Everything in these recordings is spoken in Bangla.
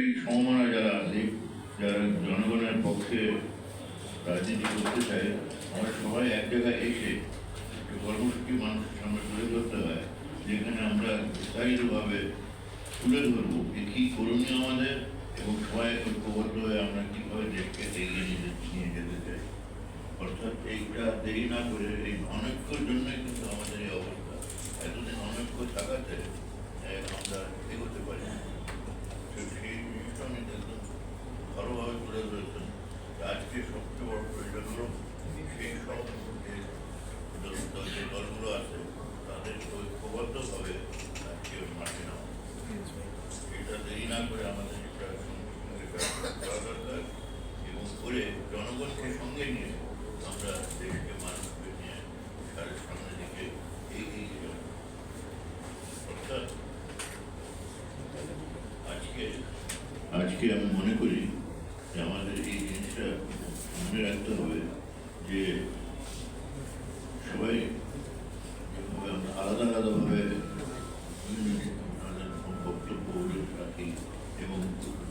সর্বোপরি সমমনা যারা আছে যারা জনগণের পক্ষে রাজনীতি করতে চায়, আমরা সবাই এক জায়গায় এসে কর্মসূচি মানুষের সামনে তুলে ধরতে হয়, যেখানে আমরা বিস্তারিতভাবে তুলে ধরবো যে কী করণীয় আমাদের এবং সবাই ঐক্যবদ্ধ হয়ে আমরা কীভাবে দেশকে এগিয়ে নিয়ে নিয়ে যেতে চাই। অর্থাৎ এইটা দেরি না করে এই অনৈক্যর জন্যই কিন্তু আমাদের এই অবস্থা। এতদিন অনৈক্য থাকাতে আহ, আমরা এগোতে পারি না। তো সেই জিনিসটা আমি একদম ধরেছেন আজকে সবচেয়ে বড় সেই যে দল- দল- যে দলগুলো আছে তাদের ঐক্যবদ্ধভাবে আজকে মাঠে নামা এটা দেরি না করে আমাদের এটা করা দরকার এবং করে জনগণকে সঙ্গে নিয়ে আমরা দেশকে মানুষকে নিয়ে তাদের সামনের দিকে এগিয়ে অর্থাৎ আজকে আজকে আমি মনে করি আমাদের এই জিনিসটা মনে রাখতে হবে যে সবাই আলাদা আলাদাভাবে বক্তব্য রাখি এবং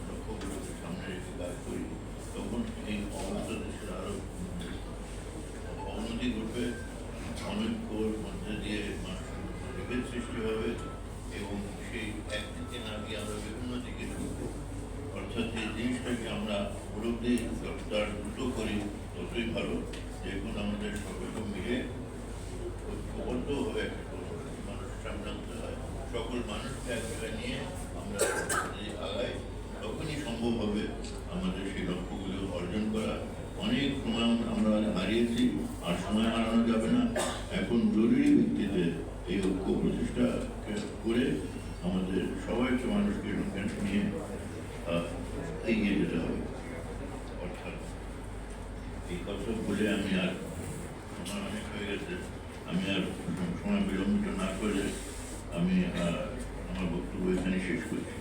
লক্ষ্যগুলোকে সামনে রেখে কাজ করি, তখন এই অবস্থা দেশের আরও অবনতি ঘটবে। অনৈক্যর মধ্যে দিয়ে মানুষের সৃষ্টি হবে এবং সেই একদিকে না গিয়ে আমরা বিভিন্ন দিকে ঢুকবো অর্থাৎ এই জিনিসটাকে আমরা উপলব্ধি যতটা দ্রুত করি, ততই ভালো। দেখুন আমাদের সকলকে মিলে ঐক্যবদ্ধ একটা কর্মসূচি মানুষের সামনে আনতে হয়। সকল মানুষকে এক জায়গায় নিয়ে আমরা আগাই, তখনই সম্ভব হবে আমাদের সেই লক্ষ্যগুলো অর্জন করা। অনেক সময় আমরা হারিয়েছি, আর সময় হারানো যাবে না। এখন জরুরি ভিত্তিতে এই ঐক্য প্রচেষ্টা করে আমাদের সবাইকে মানুষকে নিয়ে এগিয়ে যেতে হবে। এই কথা বলে আমি আর আমার অনেক হয়ে গেছে। আমি আর সময় বিলম্বিত না করে আমি আমার বক্তব্য এখানে শেষ করছি।